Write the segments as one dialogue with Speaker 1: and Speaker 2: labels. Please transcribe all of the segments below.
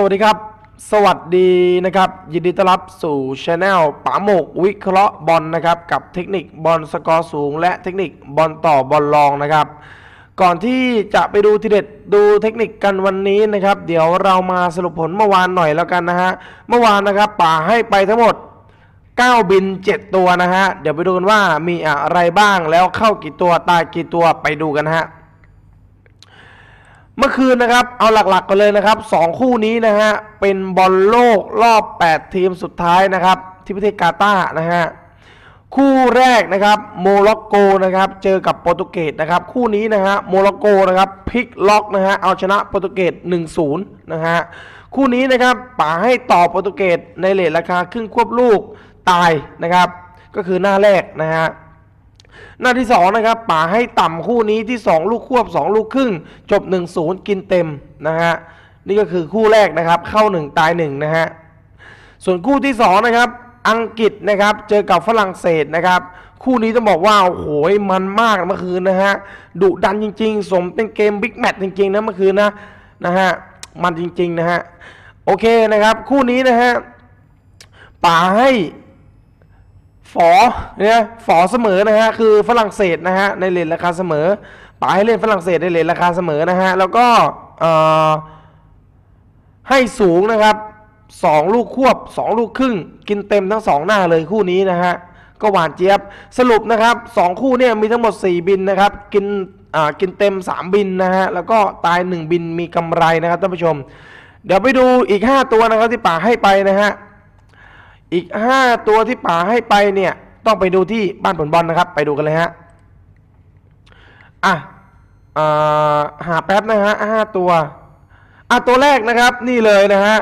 Speaker 1: สวัสดีครับ สวัสดีนะครับ ยินดีต้อนรับสู่ช anel ป๋าหมกวิเคราะห์บอลนะครับ กับเทคนิคบอลสกอร์สูง และเทคนิคบอลต่อบอลรองนะครับ ก่อนที่จะไปดูทีเด็ดดูเทคนิคกันวันนี้นะครับ เดี๋ยวเรามาสรุปผลเมื่อวานหน่อยแล้วกันนะฮะเมื่อวานนะครับป๋าให้ไปทั้งหมด 9 บิน 7 ตัวนะฮะเดี๋ยวไปดูกันว่ามีอะไรบ้างแล้วเข้ากี่ตัวตายกี่ตัวไปดูกันฮะ เมื่อคืนนะครับ เอาหลักๆกันเลยนะครับสองคู่นี้นะฮะ เป็นบอลโลกรอบ 8 ทีมสุดท้ายนะครับ ที่ประเทศกาตาร์นะฮะ คู่แรกนะครับโมร็อกโกนะครับ เจอกับโปรตุเกสนะครับ คู่นี้นะฮะโมร็อกโกนะครับพลิกล็อกนะฮะเอาชนะโปรตุเกส1-0นะฮะคู่นี้นะครับป๋าให้ต่อโปรตุเกสในเลทราคาครึ่งควบลูกตายนะครับ ก็คือหน้าแรกนะฮะ หน้าที่ 2 นะครับป๋าให้ต่ำคู่นี้ที่ 2 ลูกควบ 2 ลูกครึ่ง จบ 1-0 กินเต็มนะฮะนี่ก็คือคู่แรกนะครับ เข้า 1 ตาย 1 นะฮะ ส่วนคู่ที่ 2 นะครับ อังกฤษนะครับ เจอกับฝรั่งเศสนะครับ คู่นี้ต้องบอกว่าโอ้โหมันมากเมื่อคืนนะฮะดุดันจริง ๆ สมเป็นเกมบิ๊กแมตช์จริงๆนะเมื่อคืนนะนะฮะมันจริงๆนะฮะโอเคนะครับ คู่นี้นะฮะป๋าให้ ฝอเนี่ยฝอเสมอนะฮะคือฝรั่งเศสนะฮะในเลทราคาเสมอป๋าให้เล่นฝรั่งเศสในเลทราคาเสมอนะฮะแล้วก็ให้สูงนะครับสองลูกควบสองลูกครึ่ง กินเต็มทั้งสองหน้าเลยคู่นี้นะฮะก็หวานเจี๊ยบสรุปนะครับสองคู่เนี่ยมีทั้งหมด 4 บินนะครับกินอ่ากินเต็ม 3 บินนะฮะแล้วก็ตาย 1 บินมีกำไรนะครับท่านผู้ชม เดี๋ยวไปดูอีก 5 ตัวนะครับที่ป๋าให้ไปนะฮะ อีก 5 ตัวที่ป๋าให้ไปเนี่ย ต้องไปดูที่บ้านผลบอลนะครับ ไปดูกันเลยฮะอะอหาแป๊บนะฮะห้าตัวอะตัวแรกนะครับนี่เลยนะฮะ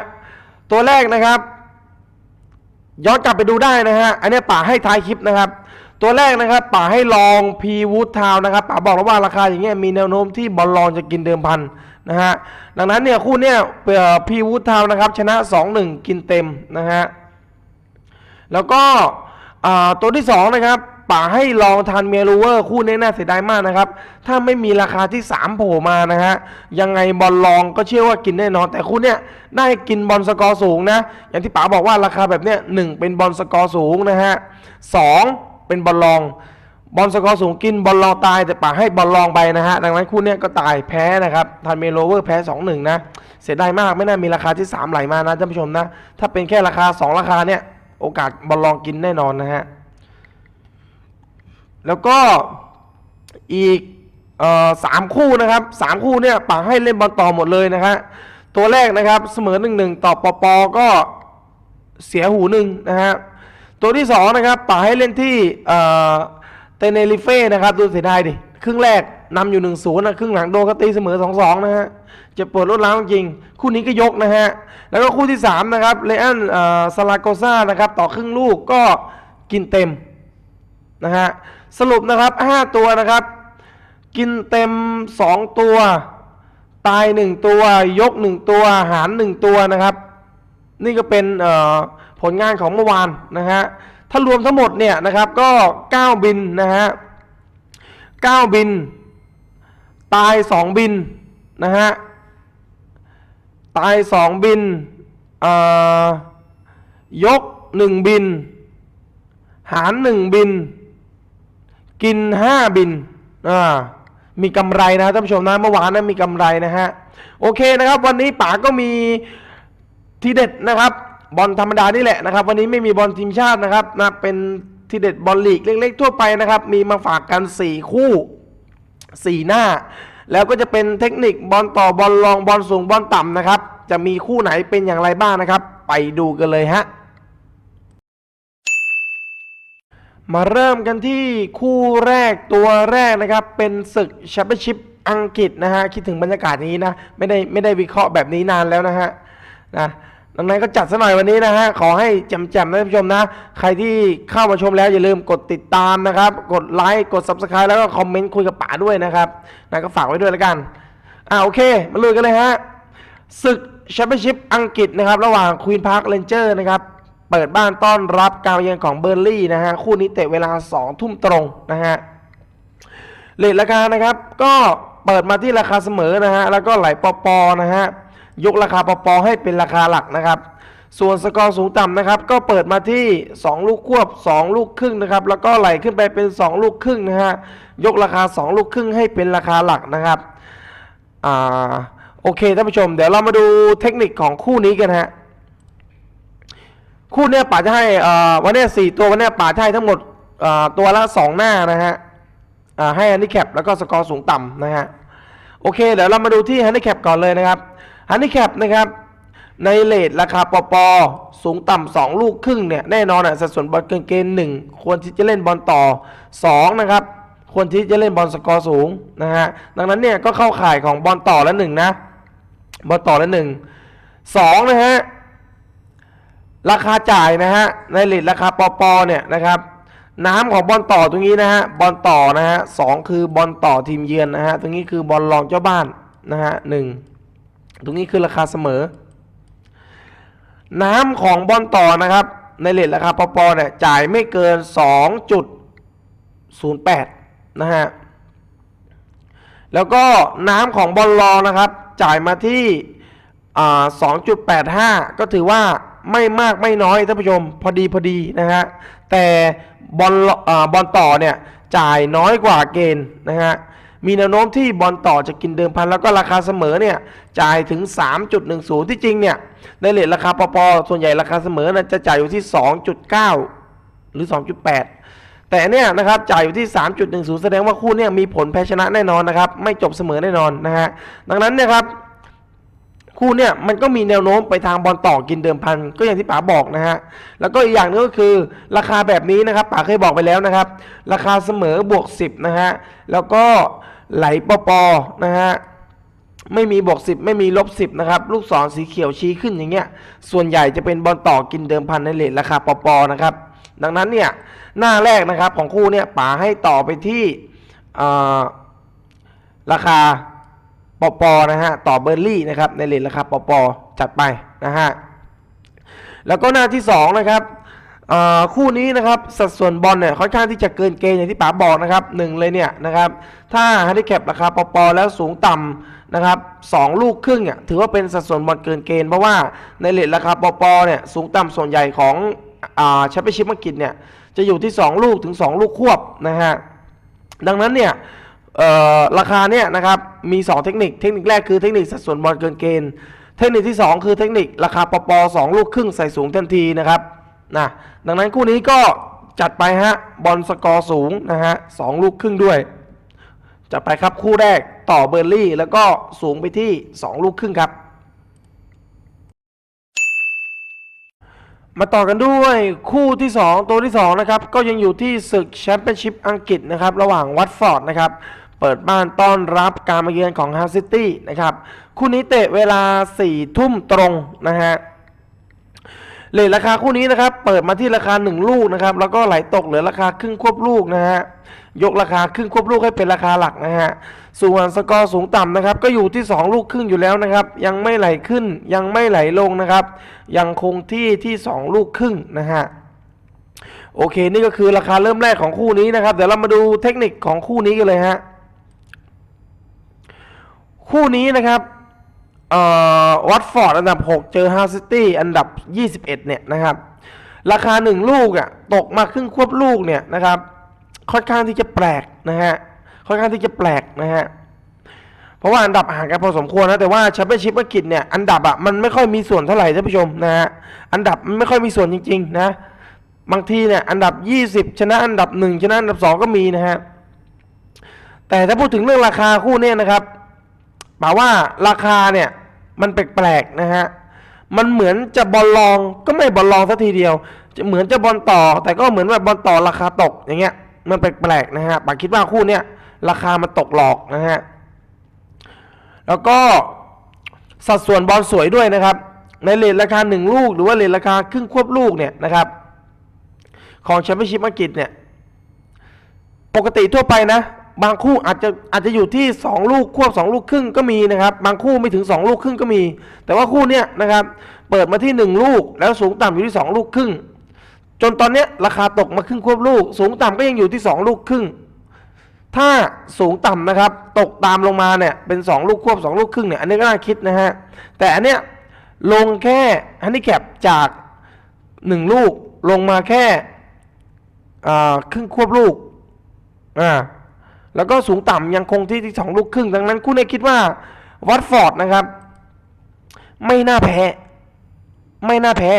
Speaker 1: ตัวแรกนะครับ ย้อนกลับไปดูได้นะฮะอันนี้ป๋าให้ท้ายคลิปนะครับ ตัวแรกนะครับป๋าให้ลองพีวูดทาวนะครับป๋าบอกแล้วว่าราคาอย่างเงี้ยมีแนวโน้มที่บอลลองจะกินเดิมพันนะฮะดังนั้นเนี่ยคู่เนี้ยพีวูดทาวนะครับชนะ 2-1 กินเต็มนะฮะ แล้วก็ตัวที่ 2 นะครับป๋าให้ลองทานเมียรูเวอร์คู่นี้น่าเสียดายมากนะครับ ถ้าไม่มีราคาที่ 3 โผล่มานะฮะ ยังไงบอลลองก็เชื่อว่ากินแน่นอน แต่คู่เนี้ยได้กินบอลสกอร์สูงนะ อย่างที่ป๋าบอกว่าราคาแบบเนี้ยหนึ่งเป็นบอลสกอร์สูงนะฮะสองเป็นบอลลอง บอลสกอร์สูงกินบอลลองตายแต่ป๋าให้บอลลองไปนะฮะ ดังนั้นคู่เนี้ยก็ตายแพ้นะครับทานเมโลเวอร์แพ้2-1นะ เสียดายมากไม่น่ามีราคาที่ 3 ไหลมานะท่านผู้ชมนะ ถ้าเป็นแค่ราคา 2 ราคาเนี่ย โอกาสบอลลองกินแน่นอนนะฮะ แล้วก็อีกออสามคู่นะครับสามคู่เนี่ยป๋าให้เล่นบอลต่อหมดเลยนะฮะตัวแรกนะครับเสมอหนึ่งหนึ่งต่อปอปอก็เสียหูหนึ่งนะฮะตัวที่สองนะครับป๋าให้เล่นที่เตเนริเฟ่นะครับดูเสียดายดิครึ่งแรกนำอยู่หนึ่งศูนย์นะครึ่งหลังโดนก็ตีเสมอสองสองนะฮะ จะเปวดรถล้าวจริง คู่นี้ก็ยกนะฮะ แล้วก็คู่ที่สามนะครับเลอันซาลาโกซ่านะครับ ต่อครึ่งลูกก็กินเต็มนะฮะ สรุปนะครับ 5 ตัวนะครับ กินเต็ม 2 ตัว ตาย 1 ตัว ยก 1 ตัว หาร 1 ตัวนะครับ นี่ก็เป็นผลงานของเมื่อวานนะฮะ ถ้ารวมทั้งหมดเนี่ยนะครับก็ 9 บินนะฮะ 9 บิน ตาย 2 บิน นะฮะ ตาย2บินเอ่อยก1บิน หาร1บิน กิน5บินอ่ามีกำไรนะท่านผู้ชมนะเมื่อวานนะมีกำไรนะฮะ โอเคนะครับ วันนี้ป๋าก็มีทีเด็ดนะครับ บอลธรรมดานี่แหละนะครับ วันนี้ไม่มีบอลทีมชาตินะครับนะเป็นทีเด็ดบอลลีกเล็ก ๆ ทั่วไปนะครับ มีมาฝากกัน 4 คู่ 4 หน้า แล้วก็จะเป็นเทคนิคบอลต่อบอลรองบอลสูงบอลต่ำนะครับ จะมีคู่ไหนเป็นอย่างไรบ้างนะครับ ไปดูกันเลยฮะมาเริ่มกันที่คู่แรกตัวแรกนะครับ เป็นศึกแชมเปี้ยนชิพอังกฤษนะฮะ คิดถึงบรรยากาศนี้นะ ไม่ได้ไม่ได้วิเคราะห์แบบนี้นานแล้วนะฮะนะ ดังนั้นก็จัดซะหน่อยวันนี้นะฮะ ขอให้แจ่มๆนะท่านผู้ชมนะ ใครที่เข้ามาชมแล้วอย่าลืมกดติดตามนะครับ กดไลค์ กด subscribe แล้วก็คอมเมนต์คุยกับป๋าด้วยนะครับนะก็ฝากไว้ด้วยแล้วกัน อ่าโอเค มาลุยกันเลยฮะ ศึกแชมเปี้ยนชิพอังกฤษนะครับ ระหว่างควีนพาร์คเรนเจอร์นะครับ เปิดบ้านต้อนรับการมาเยือนของเบอร์ลี่นะฮะ คู่นี้เตะเวลา 2 ทุ่มตรงนะฮะเลทราคานะครับ ก็เปิดมาที่ราคาเสมอนะฮะ แล้วก็ไหลปอปอนะฮะ ยกราคาปอปอให้เป็นราคาหลักนะครับ ส่วนสกอร์สูงต่ำนะครับ ก็เปิดมาที่ 2 ลูกควบ 2 ลูกครึ่งนะครับ แล้วก็ไหลขึ้นไปเป็น 2 ลูกครึ่งนะฮะ ยกราคา 2 ลูกครึ่งให้เป็นราคาหลักนะครับ อ่า โอเคท่านผู้ชม เดี๋ยวเรามาดูเทคนิคของคู่นี้กันฮะ คู่เนี้ยป๋าจะให้อ่อวันเนี้ยสี่ตัววันเนี้ยป๋าจะให้ทั้งหมดอ่อตัวละสองหน้านะฮะ อ่า ให้ฮันดิแคปแล้วก็สกอร์สูงต่ำนะฮะ โอเค เดี๋ยวเรามาดูที่ฮันดิแคปก่อนเลยนะครับ ฮันดิแคปนะครับในเลทราคาปอปอสูงต่ำสองลูกครึ่งเนี่ยแน่นอนอะสัดส่วนบอลเกินเกณฑ์หนึ่งควรที่จะเล่นบอลต่อสองนะครับควรที่จะเล่นบอลสกอร์สูงนะฮะดังนั้นเนี่ยก็เข้าข่ายของบอลต่อละหนึ่งนะบอลต่อละหนึ่งสองนะฮะราคาจ่ายนะฮะในเลทราคาปอปอเนี่ยนะครับน้ำของบอลต่อตรงนี้นะฮะบอลต่อนะฮะสองคือบอลต่อทีมเยือนนะฮะตรงนี้คือบอลรองเจ้าบ้านนะฮะหนึ่ง ตรงนี้คือราคาเสมอ น้ำของบอลต่อนะครับ ในเลทราคาปอปอเนี่ยจ่ายไม่เกิน 2.08 นะฮะ แล้วก็น้ำของบอลรองนะครับ จ่ายมาที่2.85 ก็ถือว่าไม่มากไม่น้อยท่านผู้ชมพอดีพอดีนะฮะ แต่บอลบอลต่อเนี่ยจ่ายน้อยกว่าเกณฑ์นะฮะ มีแนวโน้มที่บอลต่อจะกินเดิมพันแล้วก็ราคาเสมอเนี่ยจ่ายถึง 3.10 ที่จริงเนี่ยในเลทราคาปปส่วนใหญ่ราคาเสมอนะจะจ่ายอยู่ที่ 2.9 หรือ 2.8 แต่เนี่ยนะครับจ่ายอยู่ที่ 3.10 แสดงว่าคู่เนี่ยมีผลแพ้ชนะแน่นอนนะครับ ไม่จบเสมอแน่นอนนะฮะดังนั้นเนี่ยครับ คู่เนี่ยมันก็มีแนวโน้มไปทางบอลต่อกินเดิมพันก็อย่างที่ป๋าบอกนะฮะแล้วก็อีกอย่างหนึงก็คือราคาแบบนี้นะครับป๋าเคยบอกไปแล้วนะครับ ราคาเสมอบวก 10 นะฮะแล้วก็ไหลปอปอนะฮะไม่มีบวก10 ไม่มีลบ10นะครับลูกศรสีเขียวชี้ขึ้นอย่างเงี้ยส่วนใหญ่จะเป็นบอลต่อกินเดิมพันในเลทราคาปอปอนะครับดังนั้นเนี่ยหน้าแรกนะครับของคู่เนี่ยป๋าให้ต่อไปที่ราคา ปอปอนะฮะต่อเบอร์ลี่นะครับในเลทราคาปอปอจัดไปนะฮะแล้วก็หน้าที่2นะครับคู่นี้นะครับสัดส่วนบอลเนี่ยค่อนข้างที่จะเกินเกณฑ์อย่างที่ป๋าบอกนะครับหนึ่งเลยเนี่ยนะครับถ้าฮันดิแคปราคาปอปอแล้วสูงต่ำนะครับสองลูกครึ่งอะถือว่าเป็นสัดส่วนบอลเกินเกณฑ์เพราะว่าในเลทราคาปอปอเนี่ยสูงต่ำส่วนใหญ่ของแชมเปี้ยนชิพอังกฤษเนี่ยจะอยู่ที่ 2 ลูกถึง 2 ลูกควบนะฮะดังนั้นเนี่ย ราคาเนี่ยนะครับมี 2 เทคนิค เทคนิคแรกคือเทคนิคสัดส่วนบอลเกินเกณฑ์ เทคนิคที่ 2 คือเทคนิคราคาปอปอ2ลูกครึ่งใส่สูงทันทีนะครับนะดังนั้นคู่นี้ก็จัดไปฮะบอลสกอร์สูงนะฮะสองลูกครึ่งด้วยจัดไปครับคู่แรกต่อเบอร์ลี่ แล้วก็สูงไปที่ 2 ลูกครึ่งครับ มาต่อกันด้วยคู่ที่ 2 ตัวที่ 2 นะครับ ก็ยังอยู่ที่ศึกแชมเปี้ยนชิพอังกฤษนะครับ ระหว่างวัตฟอร์ดนะครับ เปิดบ้านต้อนรับการมาเยือนของฮาซิตี้นะครับคู่นี้เตะเวลา4ทุ่มตรงนะฮะเลทราคาคู่นี้นะครับ เปิดมาที่ราคา 1 ลูกนะครับ แล้วก็ไหลตกเหลือราคาครึ่งควบลูกนะฮะ ยกราคาครึ่งควบลูกให้เป็นราคาหลักนะฮะ ส่วนสกอร์สูงต่ำนะครับ ก็อยู่ที่ 2 ลูกครึ่งอยู่แล้วนะครับ ยังไม่ไหลขึ้น ยังไม่ไหลลงนะครับ ยังคงที่ที่ 2 ลูกครึ่งนะฮะ โอเค นี่ก็คือราคาเริ่มแรกของคู่นี้นะครับ เดี๋ยวเรามาดูเทคนิคของคู่นี้กันเลยฮะ คู่นี้นะครับเอ่อวัตฟอร์ดอันดับ 6 เจอฮาซิตี้อันดับ 21 เนี่ยนะครับ ราคา 1 ลูกอะตกมาครึ่งควบลูกเนี่ยนะครับ ค่อนข้างที่จะแปลกนะฮะค่อนข้างที่จะแปลกนะฮะเพราะว่าอันดับห่างกันพอสมควรนะแต่ว่าแชมเปี้ยนชิพอังกฤษเนี่ยอันดับอะมันไม่ค่อยมีส่วนเท่าไหร่ท่านผู้ชมนะฮะอันดับมันไม่ค่อยมีส่วนจริงๆนะบางทีเนี่ยอันดับ 20 ชนะอันดับ 1 ชนะอันดับ 2 ก็มีนะฮะแต่ถ้าพูดถึงเรื่องราคาคู่เนี่ยนะครับ แปลว่าราคาเนี่ยมันแปลกๆนะฮะ มันเหมือนจะบอลลองก็ไม่บอลลองสักทีเดียวจะเหมือนจะบอลต่อ แต่ก็เหมือนว่าบอลต่อราคาตกอย่างเงี้ย มันแปลกๆนะฮะปาคิดว่าคู่เนี้ยราคามันตกหลอกนะฮะ แล้วก็สัดส่วนบอลสวยด้วยนะครับ ในเลทราคาหนึ่งลูก หรือว่าเลทราคาครึ่งควบลูกเนี่ยนะครับ ของแชมเปี้ยนชิพอังกฤษเนี่ย ปกติทั่วไปนะ บางคู่อาจจะอาจจะอยู่ที่ 2 ลูกควบ 2 ลูกครึ่งก็มีนะครับ บางคู่ไม่ถึง 2 ลูกครึ่งก็มี แต่ว่าคู่เนี้ยนะครับ เปิดมาที่ 1 ลูก แล้วสูงต่ำอยู่ที่ 2 ลูกครึ่ง จนตอนเนี้ยราคาตกมาครึ่งควบลูก สูงต่ำก็ยังอยู่ที่ 2 ลูกครึ่ง ถ้าสูงต่ำนะครับ ตกตามลงมาเนี่ยเป็น 2 ลูกควบ 2 ลูกครึ่งเนี่ยอันนี้ก็น่าคิดนะฮะ แต่อันเนี้ยลงแค่ฮันดิแคปจาก 1 ลูกลงมาแค่ครึ่งควบลูกอ่า แล้วก็สูงต่ำยังคงที่ที่สองลูกครึ่ง ดังนั้นคู่นี้คิดว่าวัตฟอร์ดนะครับ ไม่น่าแพ้ ไม่น่าแพ้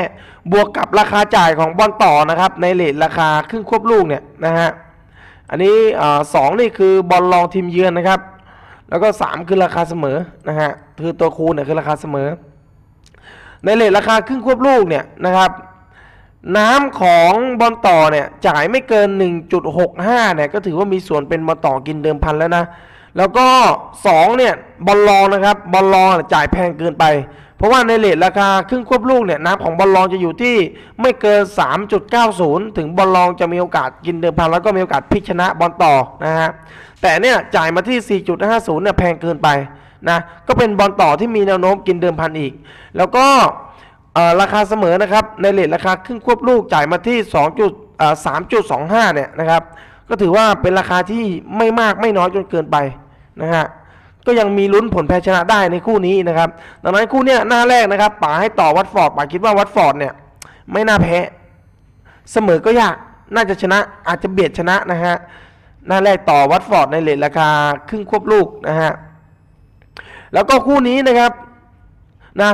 Speaker 1: บวกกับราคาจ่ายของบอลต่อนะครับ ในเลทราคาครึ่งควบลูกเนี่ยนะฮะอันนี้อสองนี่คือบอลรองทีมเยือนนะครับ แล้วก็สามคือราคาเสมอนะฮะคือตัวคูณเนี่ยคือราคาเสมอ ในเลทราคาครึ่งควบลูกเนี่ยนะครับ น้ำของบอลต่อเนี่ยจ่ายไม่เกิน 1.65เนี่ยก็ถือว่ามีส่วนเป็นบอลต่อกินเดิมพันแล้วนะ แล้วก็ 2 เนี่ยบอลลองนะครับบอลลองจ่ายแพงเกินไป เพราะว่าในเลทราคาครึ่งควบลูกเนี่ยน้ำของบอลลองจะอยู่ที่ไม่เกิน 3.90 ถึงบอลลองจะมีโอกาสกินเดิมพันแล้วก็มีโอกาสพลิกชนะบอลต่อนะฮะแต่เนี่ยจ่ายมาที่ 4.50เนี่ยแพงเกินไปนะก็เป็นบอลต่อที่มีแนวโน้มกินเดิมพันอีก แล้วก็ ราคาเสมอนะครับในเลทราคาครึ่งควบลูกจ่ายมาที่2จุดเอ่อ3.25เนี่ยนะครับ ก็ถือว่าเป็นราคาที่ไม่มากไม่น้อยจนเกินไปนะฮะก็ยังมีลุ้นผลแพ้ชนะได้ในคู่นี้นะครับดังนั้นคู่เนี้ยหน้าแรกนะครับป๋าให้ต่อวัตฟอร์ดป๋าคิดว่าวัตฟอร์ดเนี่ยไม่น่าแพ้ เสมอก็ยากน่าจะชนะอาจจะเบียดชนะนะฮะหน้าแรกต่อวัตฟอร์ดในเลทราคาครึ่งควบลูกนะฮะแล้วก็คู่นี้นะครับนะ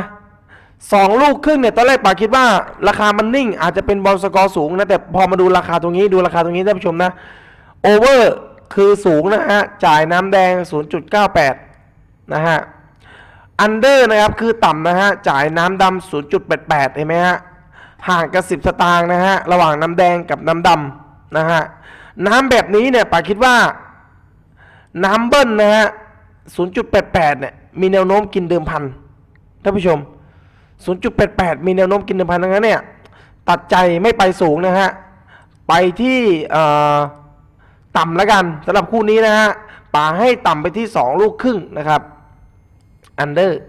Speaker 1: สองลูกครึ่งเนี่ยตอนแรกป๋าคิดว่าราคามันนิ่ง อาจจะเป็นบอลสกอร์สูงนะแต่พอมาดูราคาตรงนี้ดูราคาตรงนี้ท่านผู้ชมนะโอเวอร์คือสูงนะฮะจ่ายน้ำแดง 0.98 นะฮะอันเดอร์นะครับคือต่ำนะฮะจ่ายน้ำดำ0.88 เห็นไหมฮะห่างกัน10 สตางค์นะฮะระหว่างน้ำแดงกับน้ำดำนะฮะน้ำแบบนี้เนี่ยป๋าคิดว่าน้ำเบิ้ลนะฮะ0.88 เนี่ยมีแนวโน้มกินเดิมพันท่านผู้ชม 0.88 มีแนวโน้มกินเดิมพันดังนั้นเนี่ย ตัดใจไม่ไปสูงนะฮะ ไปที่ต่ำแล้วกันสำหรับคู่นี้นะฮะป่าให้ต่ำไปที่ 2 ลูกครึ่งนะครับ อันเดอร์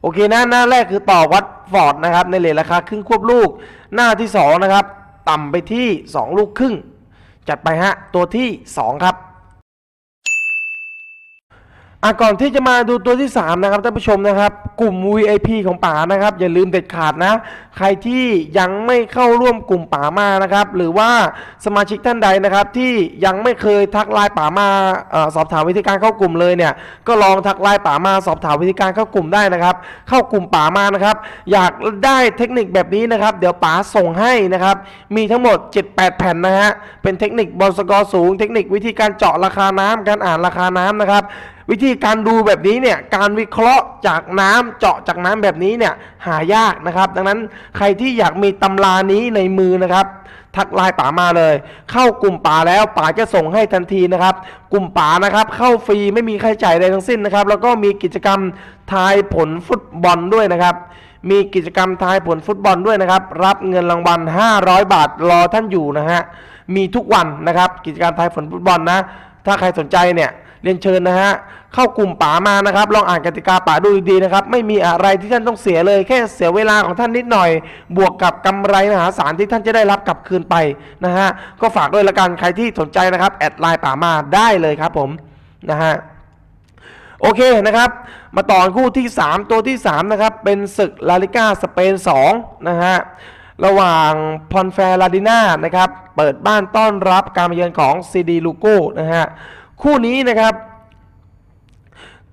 Speaker 1: โอเคนะ หน้าแรกคือต่อวัดฟอร์ดนะครับ ในเลทราคาครึ่งควบลูก หน้าที่ 2 นะครับ ต่ำไปที่ 2 ลูกครึ่ง จัดไปฮะ ตัวที่ 2 ครับ อะก่อนที่จะมาดูตัวที่ 3 นะครับท่านผู้ชมนะครับ กลุ่ม VIP ของป๋านะครับ อย่าลืมเด็ดขาดนะ ใครที่ยังไม่เข้าร่วมกลุ่มป๋ามานะครับ หรือว่าสมาชิกท่านใดนะครับ ที่ยังไม่เคยทักไลน์ป๋ามาอสอบถามวิธีการเข้ากลุ่มเลยเนี่ย ก็ลองทักไลน์ป๋ามาสอบถามวิธีการเข้ากลุ่มได้นะครับ เข้ากลุ่มป๋ามานะครับ อยากได้เทคนิคแบบนี้นะครับ เดี๋ยวป๋าส่งให้นะครับ มีทั้งหมด 7-8 แผ่นนะฮะเป็นเทคนิคบอลสกอร์สูง เทคนิควิธีการเจาะราคาน้ำการอ่านราคาน้ำนะครับ วิธีการดูแบบนี้เนี่ยการวิเคราะห์จากน้ำเจาะจากน้ำแบบนี้เนี่ยหายากนะครับ ดังนั้นใครที่อยากมีตำรานี้ในมือนะครับ ทักไลน์ป๋ามาเลย เข้ากลุ่มป๋าแล้วป๋าจะส่งให้ทันทีนะครับ กลุ่มป๋านะครับ เข้าฟรีไม่มีค่าใช้จ่ายใดทั้งสิ้นนะครับ แล้วก็มีกิจกรรมทายผลฟุตบอลด้วยนะครับ มีกิจกรรมทายผลฟุตบอลด้วยนะครับ รับเงินรางวัล 500 บาทรอท่านอยู่นะฮะมีทุกวันนะครับ กิจกรรมทายผลฟุตบอลนะถ้าใครสนใจเนี่ย เรียนเชิญนะฮะเข้ากลุ่มป๋ามานะครับ ลองอ่านกติกาป๋าดูดีๆนะครับไม่มีอะไรที่ท่านต้องเสียเลย แค่เสียเวลาของท่านนิดหน่อย บวกกับกำไรมหาศาลที่ท่านจะได้รับกลับคืนไปนะฮะก็ฝากด้วยละกันใครที่สนใจนะครับแอดไลน์ป๋ามาได้เลยครับผมนะฮะโอเคนะครับ มาต่อคู่ที่ 3 ตัวที่ 3 นะครับ เป็นศึกลาลิก้าสเปน2นะฮะระหว่างพอนแฟลาดิน่านะครับ เปิดบ้านต้อนรับการมาเยือนของซีดีลูโก้นะฮะ คู่นี้นะครับ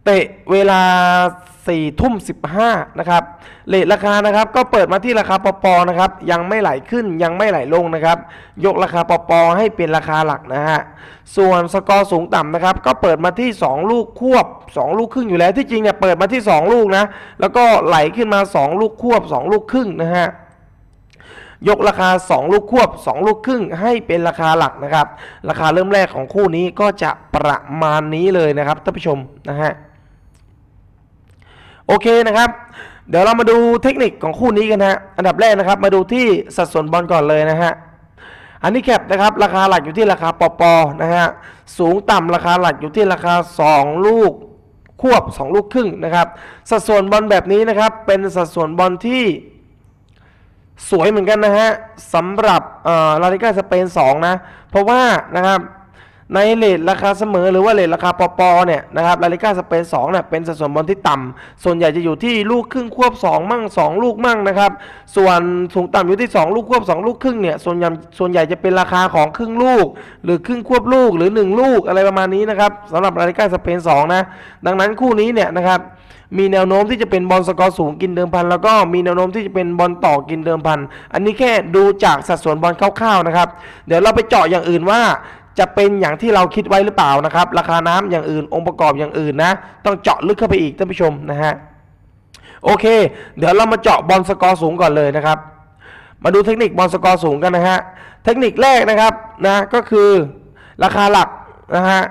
Speaker 1: เตะเวลา4ทุ่ม15นะครับเลทราคานะครับก็เปิดมาที่ราคาปปนะครับยังไม่ไหลขึ้นยังไม่ไหลลงนะครับ ยกราคาปปให้เป็นราคาหลักนะฮะส่วนสกอร์สูงต่ำนะครับก็เปิดมาที่ 2 ลูกควบ 2 ลูกครึ่งอยู่แล้วที่จริงเนี่ยเปิดมาที่ 2 ลูกนะแล้วก็ไหลขึ้นมา 2 ลูกควบ 2 ลูกครึ่งนะฮะ ยกราคา 2 ลูกควบ 2 ลูกครึ่งให้เป็นราคาหลักนะครับ ราคาเริ่มแรกของคู่นี้ก็จะประมาณนี้เลยนะครับท่านผู้ชมนะฮะโอเคนะครับ เดี๋ยวเรามาดูเทคนิคของคู่นี้กันฮะอันดับแรกนะครับ มาดูที่สัดส่วนบอลก่อนเลยนะฮะอันนี้แคปนะครับ ราคาหลักอยู่ที่ราคาปปนะฮะสูงต่ำราคาหลักอยู่ที่ราคา 2 ลูกควบ 2 ลูกครึ่งนะครับ สัดส่วนบอลแบบนี้นะครับ เป็นสัดส่วนบอลที่ สวยเหมือนกันนะฮะสำหรับลาลิก้าสเปน2นะ เพราะว่านะครับในเลทราคาเสมอหรือว่าเลทราคาปอปอเนี่ยนะครับลาลิก้าสเปน2เนี่ยเป็นสัดส่วนบอลที่ต่ำส่วนใหญ่จะอยู่ที่ลูกครึ่งควบ 2 มั่ง 2 ลูกมั่งนะครับส่วนสูงต่ำอยู่ที่ 2 ลูกควบ 2 ลูกครึ่งเนี่ยส่วนใหญ่ส่วนใหญ่จะเป็นราคาของครึ่งลูก หรือครึ่งควบลูกหรือ 1 ลูกอะไรประมาณนี้นะครับสำหรับลาลิก้าสเปน2นะดังนั้นคู่นี้เนี่ยนะครับ มีแนวโน้มที่จะเป็นบอลสกอร์สูงกินเดิมพัน แล้วก็มีแนวโน้มที่จะเป็นบอลต่อกินเดิมพัน อันนี้แค่ดูจากสัดส่วนบอลคร่าวๆนะครับ เดี๋ยวเราไปเจาะอย่างอื่นว่าจะเป็นอย่างที่เราคิดไว้หรือเปล่านะครับ ราคาน้ำอย่างอื่น องค์ประกอบอย่างอื่นนะ ต้องเจาะลึกเข้าไปอีกท่านผู้ชมนะฮะ โอเค เดี๋ยวเรามาเจาะบอลสกอร์สูงก่อนเลยนะครับ มาดูเทคนิคบอลสกอร์สูงกันนะฮะ เทคนิคแรกนะครับนะก็คือราคาหลักนะฮะ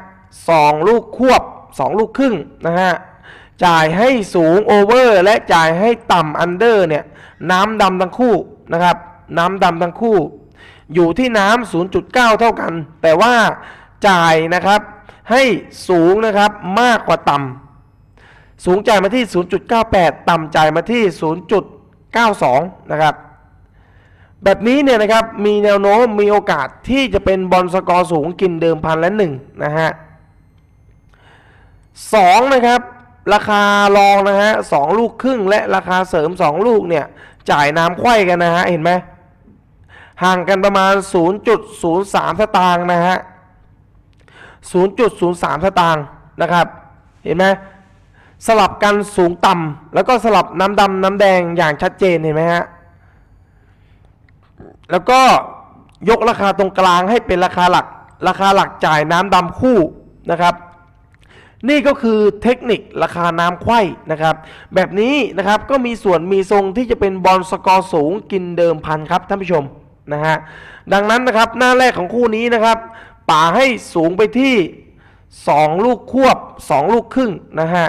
Speaker 1: สองลูกควบสองลูกครึ่งนะฮะ จ่ายให้สูงโอเวอร์และจ่ายให้ต่ำอันเดอร์เนี่ยน้ำดำทั้งคู่นะครับ น้ำดำทั้งคู่ อยู่ที่น้ำ0.9 เท่ากัน แต่ว่าจ่ายนะครับให้สูงนะครับมากกว่าต่ำสูงจ่ายมาที่ 0.98 ต่ำจ่ายมาที่ 0.92 นะครับ แบบนี้เนี่ยนะครับมีแนวโน้มมีโอกาสที่จะเป็นบอลสกอร์สูงกินเดิมพันและหนึ่งนะฮะสองนะครับ ราคารองนะฮะสองลูกครึ่งและราคาเสริม 2 ลูกเนี่ยจ่ายน้ำไขว้กันนะฮะเห็นไหมห่างกันประมาณ 0.03 สตางค์นะฮะ 0.03 สตางค์นะครับ เห็นไหมสลับกันสูงต่ำแล้วก็สลับน้ำดำน้ำแดงอย่างชัดเจนเห็นไหมฮะ แล้วก็ยกราคาตรงกลางให้เป็นราคาหลัก ราคาหลักจ่ายน้ำดำคู่นะครับ นี่ก็คือเทคนิคราคาน้ำไขว้นะครับ แบบนี้นะครับก็มีส่วนมีทรงที่จะเป็นบอลสกอร์สูงกินเดิมพันครับท่านผู้ชมนะฮะดังนั้นนะครับหน้าแรกของคู่นี้นะครับป่าให้สูงไปที่ 2 ลูกควบ 2 ลูกครึ่งนะฮะ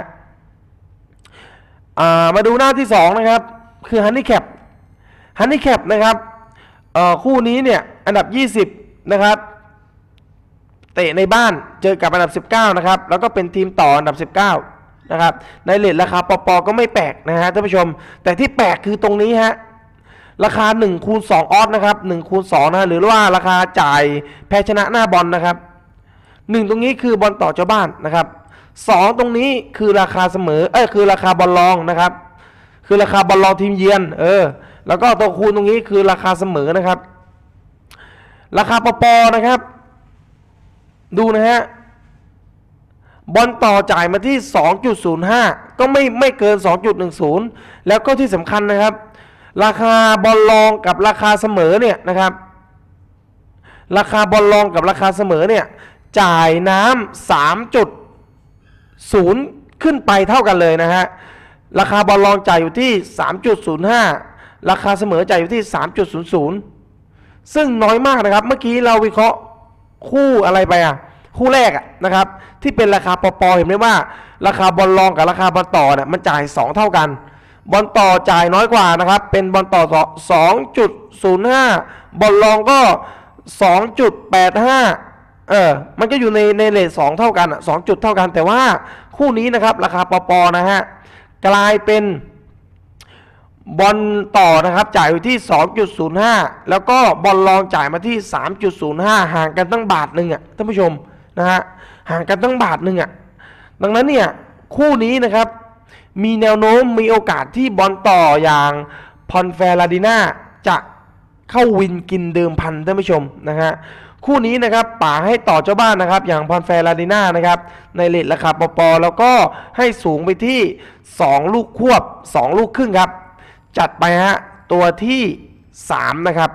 Speaker 1: ามาดูหน้าที่ 2 นะครับ คือฮันนี่แคปฮันนี่แคปนะครับคู่นี้เนี่ยอันดับ 20 นะครับ ตะในบ้านเจอกับอันดับ 19 นะครับ แล้วก็เป็นทีมต่ออันดับ 19 นะครับ ในเลทราคาปอปอก็ไม่แปลกนะฮะท่านผู้ชม แต่ที่แปลกคือตรงนี้ฮะราคา1คูณ2ออสนะครับ1คูณ2นะหรือว่าราคาจ่ายแพ้ชนะหน้าบอลนะครับ 1 ตรงนี้คือบอลต่อเจ้าบ้านนะครับ 2 ตรงนี้คือราคาเสมอเอ้ยคือราคาบอลรองนะครับ คือราคาบอลรองทีมเยือนเออแล้วก็ตัวคูณตรงนี้คือราคาเสมอนะครับ ราคาปอปอนะครับ ดูนะฮะ บอลต่อจ่ายมาที่ 2.05 ก็ไม่ไม่เกิน 2.10 แล้วก็ที่สำคัญนะครับ ราคาบอลรองกับราคาเสมอเนี่ยนะครับ ราคาบอลรองกับราคาเสมอเนี่ยจ่ายน้ำ3.0 ขึ้นไปเท่ากันเลยนะฮะ ราคาบอลรองจ่ายอยู่ที่ 3.05 ราคาเสมอจ่ายอยู่ที่ 3.00 ซึ่งน้อยมากนะครับ เมื่อกี้เราวิเคราะห์ คู่อะไรไปอะ คู่แรกอะนะครับ ที่เป็นราคาปอปอเห็นไหมว่า ราคาบอลรองกับราคาบอลต่อเนี่ยมันจ่าย 2 เท่ากัน บอลต่อจ่ายน้อยกว่านะครับ เป็นบอลต่อ 2.05 บอลรองก็ 2.85 เออ มันก็อยู่ในในเลท2เท่ากันอะ2จุดเท่ากัน แต่ว่าคู่นี้นะครับ ราคาปอปอนะฮะกลายเป็น บอลต่อนะครับจ่ายอยู่ที่ 2.05 แล้วก็บอลรองจ่ายมาที่ 3.05 ห่างกันตั้งบาทหนึ่งอะท่านผู้ชมนะฮะห่างกันตั้งบาทหนึ่งอะดังนั้นเนี่ยคู่นี้นะครับมีแนวโน้มมีโอกาสที่บอลต่ออย่างพอนแฟลาดิน่าจะเข้าวินกินเดิมพันท่านผู้ชมนะฮะคู่นี้นะครับป่าให้ต่อเจ้าบ้านนะครับ อย่างพอนแฟลาดิน่านะครับในเลทราคาปอปอแล้วก็ให้สูงไปที่ 2 ลูกควบ 2 ลูกครึ่งครับ จัดไปฮะตัวที่3นะครับ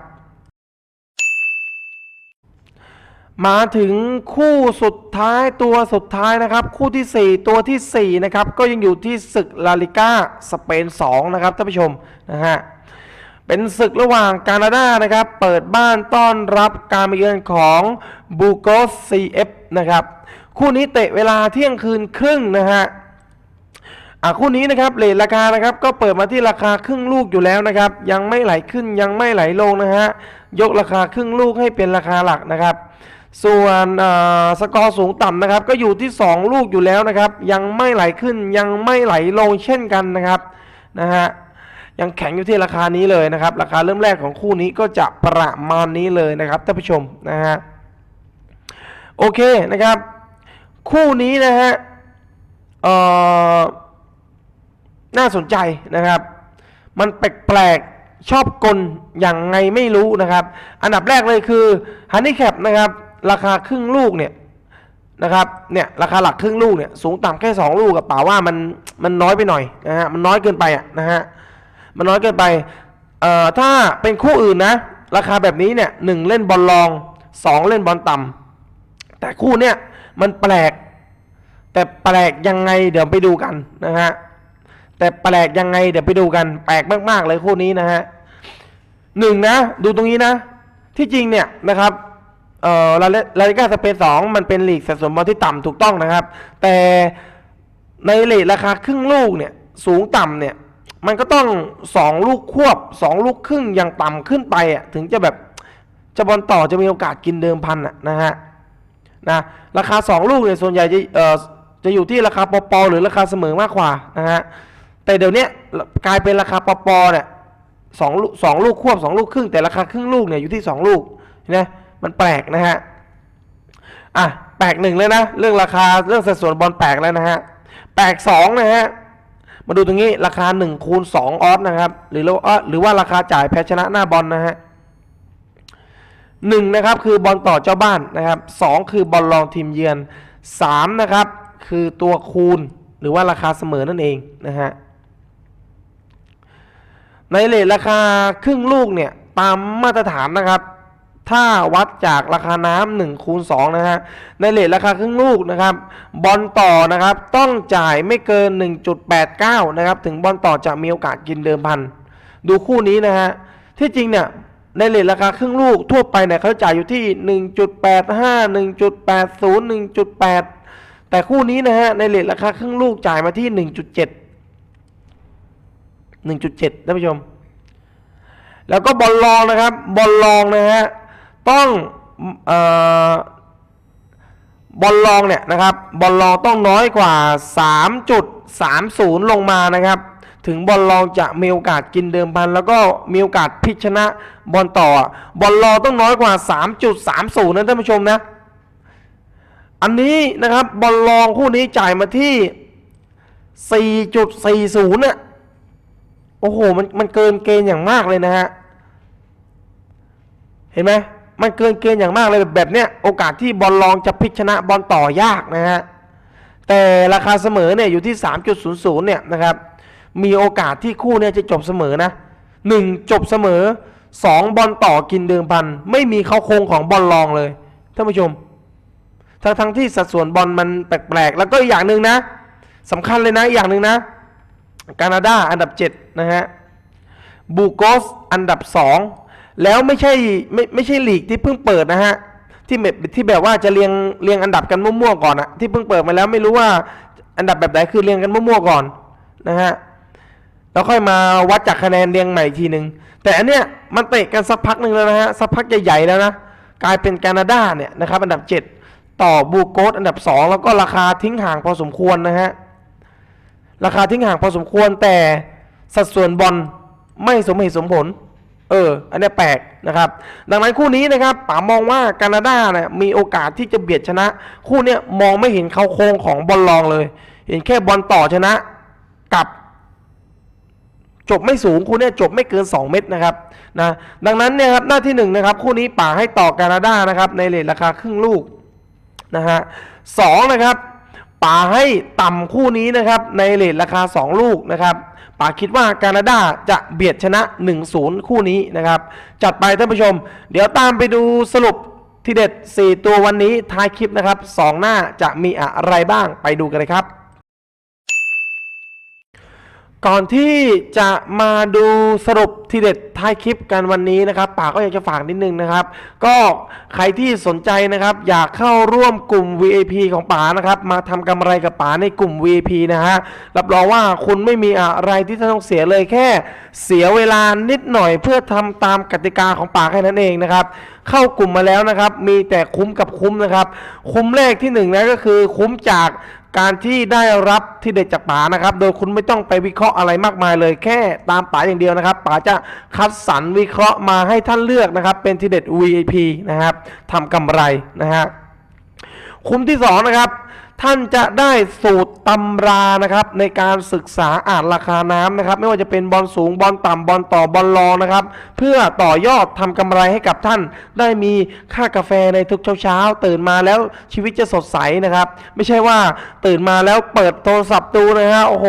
Speaker 1: มาถึงคู่สุดท้ายตัวสุดท้ายนะครับ คู่ที่ 4 ตัวทีสี่ 4 นะครับ ก็ยังอยู่ที่ศึกลาลิก้าสเปน 2 นะครับท่านผู้ชมนะฮะเป็นศึกระหว่างกานาดานะครับ เปิดบ้านต้อนรับการมาเยือนของบูโกสซีเอฟนะครับ คู่นี้เตะเวลาเที่ยงคืนครึ่งนะฮะ อะคู่นี้นะครับเลทราคานะครับก็เปิดมาที่ราคาครึ่งลูกอยู่แล้วนะครับ ยังไม่ไหลขึ้นยังไม่ไหลลงนะฮะยกราคาครึ่งลูกให้เป็นราคาหลักนะครับ ส่วนสกอร์สูงต่ำนะครับ ก็อยู่ที่ 2 ลูกอยู่แล้วนะครับ ยังไม่ไหลขึ้นยังไม่ไหลลงเช่นกันนะครับนะฮะยังแข็งอยู่ที่ราคานี้เลยนะครับ ราคาเริ่มแรกของคู่นี้ก็จะประมาณนี้เลยนะครับท่านผู้ชมนะฮะโอเคนะครับ คู่นี้นะฮะเอ่อ น่าสนใจนะครับ มันแปลกๆ ชอบกลอย่างไงไม่รู้นะครับ อันดับแรกเลยคือฮันนี่แคปนะครับ ราคาครึ่งลูกเนี่ยนะครับเนี่ยราคาหลักครึ่งลูกเนี่ยสูงต่ำแค่ 2 ลูกกับป่าว่ามันมันน้อยไปหน่อยนะฮะมันน้อยเกินไปอะนะฮะมันน้อยเกินไปเอ่อถ้าเป็นคู่อื่นนะ ราคาแบบนี้เนี่ยหนึ่งเล่นบอลรองสองเล่นบอลต่ำแต่คู่เนี่ยมันแปลก แต่แปลกยังไงเดี๋ยวไปดูกันนะฮะ แต่แปลกยังไง เดี๋ยวไปดูกันแปลกมาก ๆ เลยคู่นี้นะฮะหนึ่งนะ ดูตรงนี้นะ ที่จริงเนี่ยนะครับเอ่อลาลาลิกาสเปนสองมันเป็นลีกสัดส่วนบอลที่ต่ำถูกต้องนะครับ แต่ในเลทราคาครึ่งลูกเนี่ยสูงต่ำเนี่ย มันก็ต้องสองลูกควบสองลูกครึ่งอย่างต่ำขึ้นไปอะถึงจะแบบจะบอลต่อจะมีโอกาสกินเดิมพันอะนะฮะนะราคา 2 ลูกเนี่ยส่วนใหญ่จะเอ่อจะอยู่ที่ราคาปอปอหรือราคาเสมอมากกว่านะฮะ แต่เดี๋ยวนี้กลายเป็นราคาปอปอเนี่ยสองลูกสองลูกควบสองลูกครึ่งแต่ราคาครึ่งลูกเนี่ยอยู่ที่2ลูกนะมันแปลกนะฮะอะแปลกหนึ่งเลยนะเรื่องราคาเรื่องสัดส่วนบอลแปลกแล้วนะฮะแปลกสองนะฮะมาดูตรงนี้ราคา1คูณ2ออฟนะครับหรือว่าหรือว่าราคาจ่ายแพ้ชนะหน้าบอลนะฮะหนึ่งนะครับคือบอลต่อเจ้าบ้านนะครับสองคือบอลรองทีมเยือนสามนะครับคือตัวคูณหรือว่าราคาเสมอนั่นเองนะฮะ ในเลทราคาครึ่งลูกเนี่ยตามมาตรฐานนะครับ ถ้าวัดจากราคาน้ำหนึ่งคูณสองนะฮะในเลทราคาครึ่งลูกนะครับ บอลต่อนะครับต้องจ่ายไม่เกิน 1.89 นะครับ ถึงบอลต่อจะมีโอกาสกินเดิมพัน ดูคู่นี้นะฮะที่จริงเนี่ยในเลทราคาครึ่งลูกทั่วไปเนี่ยเขาจ่ายอยู่ที่ 1.85 1.80 1.8 แต่คู่นี้นะฮะในเลทราคาครึ่งลูกจ่ายมาที่ 1.7 1.7ท่านผู้ชม แล้วก็บอลลองนะครับ บอลลองนะฮะ ต้องออบอลลองเนี่ยนะครับ บอลลองต้องน้อยกว่า 3.30 ลงมานะครับ ถึงบอลลองจะมีโอกาสกินเดิมพัน แล้วก็มีโอกาสพิชนะบอลต่อ บอลลองต้องน้อยกว่า 3.30 นะท่านผู้ชมนะ อันนี้นะครับบอลลองคู่นี้จ่ายมาที่ 4.40น่ะ โอ้โหมันมันเกินเกณฑ์อย่างมากเลยนะฮะเห็นไหมมันเกินเกณฑ์อย่างมากเลยแบบเนี้ยโอกาสที่บอลลองจะพลิกชนะบอลต่อยากนะฮะแต่ราคาเสมอเนี่ยอยู่ที่ 3.00เนี่ยนะครับมีโอกาสที่คู่เนี่ยจะจบเสมอนะ 1. จบเสมอ 2. บอลต่อกินเดิมพัน ไม่มีเข้าโครงของบอลลองเลยท่านผู้ชมทั้งทั้งที่สัดส่วนบอลมันแปลกๆ แล้วก็อีกอย่างหนึ่งนะสำคัญเลยนะอีกอย่างหนึ่งนะ แคนาดาอันดับ7นะฮะบูโกสอันดับ 2 แล้วไม่ใช่ไม่ไม่ใช่ลีกที่เพิ่งเปิดนะฮะที่แบบที่แบบว่าจะเรียงเรียงอันดับกันมั่วๆก่อนอะที่เพิ่งเปิดมาแล้วไม่รู้ว่าอันดับแบบไหนคือเรียงกันมั่วๆก่อนนะฮะแล้วค่อยมาวัดจากคะแนนเรียงใหม่อีกทีหนึ่งแต่อันเนี้ยมันเตะกันสักพักหนึ่งแล้วนะฮะสักพักใหญ่ๆแล้วนะกลายเป็นแคนาดาเนี่ยนะครับอันดับ 7 ต่อบูโกสอันดับ 2 แล้วก็ราคาทิ้งห่างพอสมควรนะฮะ ราคาทิ้งห่างพอสมควรแต่สัดส่วนบอลไม่สมเหตุสมผล เออ อันนี้แปลกนะครับ ดังนั้นคู่นี้นะครับป๋ามองว่าแคนาดาเนี่ยมีโอกาสที่จะเบียดชนะ คู่เนี้ยมองไม่เห็นเขาโครงของบอลรองเลย เห็นแค่บอลต่อชนะกับจบไม่สูงคู่นี้จบไม่เกิน 2 เม็ดนะครับนะดังนั้นเนี่ยครับหน้าที่หนึ่งนะครับคู่นี้ป่าให้ต่อแคนาดานะครับในเลทราคาครึ่งลูกนะฮะสองนะครับ ป่าให้ต่ำคู่นี้นะครับ ในเลทราคา 2 ลูกนะครับป่าคิดว่าแคนาดาจะเบียดชนะ 1-0 คู่นี้นะครับ จัดไปท่านผู้ชม เดี๋ยวตามไปดูสรุปที่เด็ด 4 ตัววันนี้ท้ายคลิปนะครับสองหน้าจะมีอะไรบ้างไปดูกันเลยครับ ก่อนที่จะมาดูสรุปทีเด็ดท้ายคลิปกันวันนี้นะครับป่าก็อยากจะฝากนิดนึงนะครับ ก็ใครที่สนใจนะครับ อยากเข้าร่วมกลุ่ม VIP ของป๋านะครับ มาทำกำไรกับป๋าในกลุ่ม VIP นะฮะรับรองว่าคุณไม่มีอะไรที่จะต้องเสียเลยแค่ เสียเวลานิดหน่อยเพื่อทำตามกติกาของป๋าแค่นั้นเองนะครับ เข้ากลุ่มมาแล้วนะครับ มีแต่คุ้มกับคุ้มนะครับ คุ้มแรกที่หนึ่งนะก็คือคุ้มจาก การที่ได้รับที่เด็ดจากป๋านะครับ โดยคุณไม่ต้องไปวิเคราะห์อะไรมากมายเลย แค่ตามป๋าอย่างเดียวนะครับป๋าจะคัดสรรวิเคราะห์มาให้ท่านเลือกนะครับ เป็นที่เด็ด VIP นะครับทำกำไรนะฮะคุ้มที่สองนะครับ ท่านจะได้สูตรตำรานะครับ ในการศึกษาอ่านราคาน้ำนะครับ ไม่ว่าจะเป็นบอลสูงบอลต่ำบอลต่อบอลรองนะครับ เพื่อต่อยอดทำกำไรให้กับท่าน ได้มีค่ากาแฟในทุกเช้าๆตื่นมาแล้วชีวิตจะสดใสนะครับ ไม่ใช่ว่าตื่นมาแล้วเปิดโทรศัพท์ดูนะฮะโอ้โห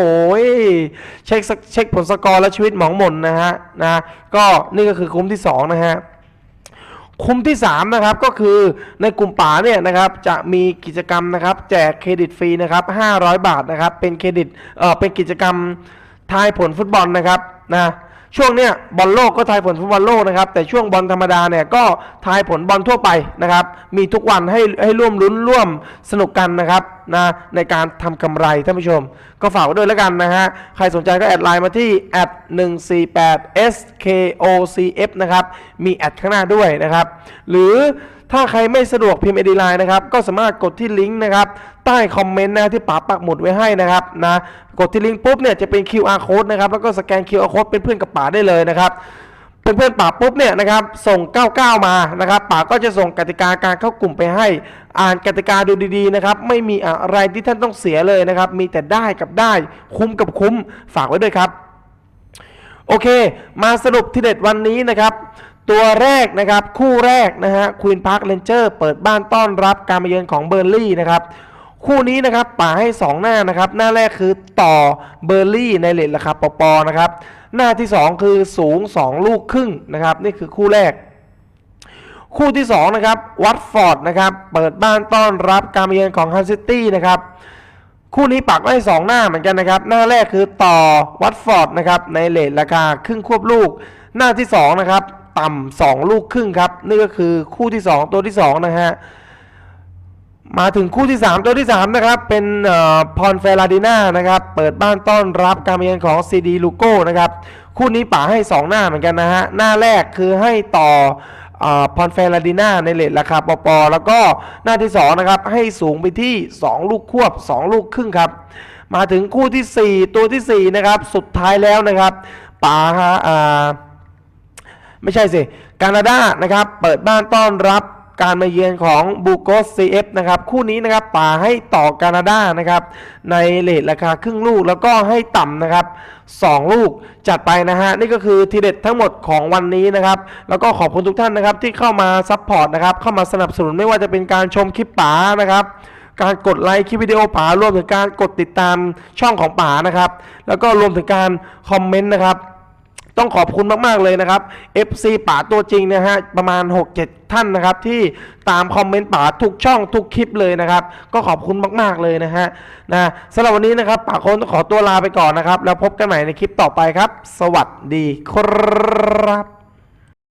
Speaker 1: เช็คเช็คผลสกอร์แล้วชีวิตหมองหม่นนะฮะนะก็นี่ก็คือคุ้มที่สองนะฮะ คุมที่ 3 นะครับก็คือในกลุ่มป่าเนี่ยนะครับจะมีกิจกรรมนะครับ แจกเครดิตฟรีนะครับ500 บาทนะครับ เป็นเครดิตเออเป็นกิจกรรมทายผลฟุตบอลนะครับนะ ช่วงเนี้ยบอลโลกก็ทายผลฟุตบอลโลกนะครับแต่ช่วงบอลธรรมดาเนี่ยก็ทายผลบอลทั่วไปนะครับ มีทุกวันให้ให้ร่วมลุ้นร่วมสนุกกันนะครับนะในการทำกำไรท่านผู้ชม ก็ฝากไว้ด้วยแล้วกันนะฮะใครสนใจก็แอดไลน์มาที่แอด148 skocf นะครับมีแอดข้างหน้าด้วยนะครับ หรือ ถ้าใครไม่สะดวกพิมพ์ ID Line นะครับ ก็สามารถกดที่ลิงก์นะครับใต้คอมเมนต์นะที่ป๋าปักหมุดไว้ให้นะครับนะกดที่ลิงก์ปุ๊บเนี่ยจะเป็น QR code นะครับแล้วก็สแกน QR code เป็นเพื่อนกับป๋าได้เลยนะครับเป็นเพื่อนป๋าปุ๊บเนี่ยนะครับส่ง 99 มานะครับป๋าก็จะส่งกติกาการเข้ากลุ่มไปให้ อ่านกติกาดูดีๆนะครับไม่มีอะไรที่ท่านต้องเสียเลยนะครับมีแต่ได้กับได้คุ้มกับคุ้มฝากไว้ด้วยครับ โอเค มาสรุปที่เด็ดวันนี้นะครับ ตัวแรกนะครับคู่แรกนะฮะควีนพาร์คเลนเจอร์เปิดบ้านต้อนรับการมาเยือนของเบอร์ลี่นะครับคู่นี้นะครับป่าให้ 2 หน้านะครับหน้าแรกคือต่อเบอร์ลี่ในเลทราคาปอปอนะครับหน้าที่ 2 คือสูง 2 ลูกครึ่งนะครับนี่คือคู่แรก คู่ที่2นะครับวัตฟอร์ดนะครับเปิดบ้านต้อนรับการมาเยือนของฮันซิตี้นะครับคู่นี้ปักไว้สองหน้าเหมือนกันนะครับหน้าแรกคือต่อวัตฟอร์ดนะครับในเลทราคาครึ่งควบลูก หน้าที่สองนะครับ ต่ำสองลูกครึ่งครับ นี่ก็คือคู่ที่สองตัวที่สองนะฮะ มาถึงคู่ที่ 3 ตัวที่ 3 นะครับ เป็นพรเฟลาดิน่านะครับ เปิดบ้านต้อนรับการมาเยือนของซีดีลูโก้นะครับ คู่นี้ป่าให้ 2 หน้าเหมือนกันนะฮะ หน้าแรกคือให้ต่อพรเฟลาดิน่าในเลทราคาปอปอแล้วก็หน้าที่ 2 นะครับ ให้สูงไปที่ 2 ลูกควบ 2 ลูกครึ่งครับ มาถึงคู่ที่ 4 ตัวทีสี่4 นะครับ สุดท้ายแล้วนะครับป่าฮะ ไม่ใช่สิแคนาดานะครับเปิดบ้านต้อนรับการมาเยือนของบูโกสซีเอฟนะครับคู่นี้นะครับป่าให้ต่อแคนาดานะครับในเลทราคาครึ่งลูกแล้วก็ให้ต่ำนะครับ 2 ลูกจัดไปนะฮะนี่ก็คือทีเด็ดทั้งหมดของวันนี้นะครับแล้วก็ขอบคุณทุกท่านนะครับที่เข้ามาซัพพอร์ตนะครับเข้ามาสนับสนุนไม่ว่าจะเป็นการชมคลิปป๋านะครับการกดไลค์คลิปวิดีโอป๋ารวมถึงการกดติดตามช่องของป๋านะครับแล้วก็รวมถึงการคอมเมนต์นะครับ ต้องขอบคุณมากๆเลยนะครับ FC ป๋าตัวจริงนะฮะประมาณ 6-7 ท่านนะครับที่ตามคอมเมนต์ป๋าทุกช่องทุกคลิปเลยนะครับ ก็ขอบคุณมากๆเลยนะฮะนะสำหรับวันนี้นะครับป๋าคงต้องขอตัวลาไปก่อนนะครับ แล้วพบกันใหม่ในคลิปต่อไปครับ สวัสดีครับ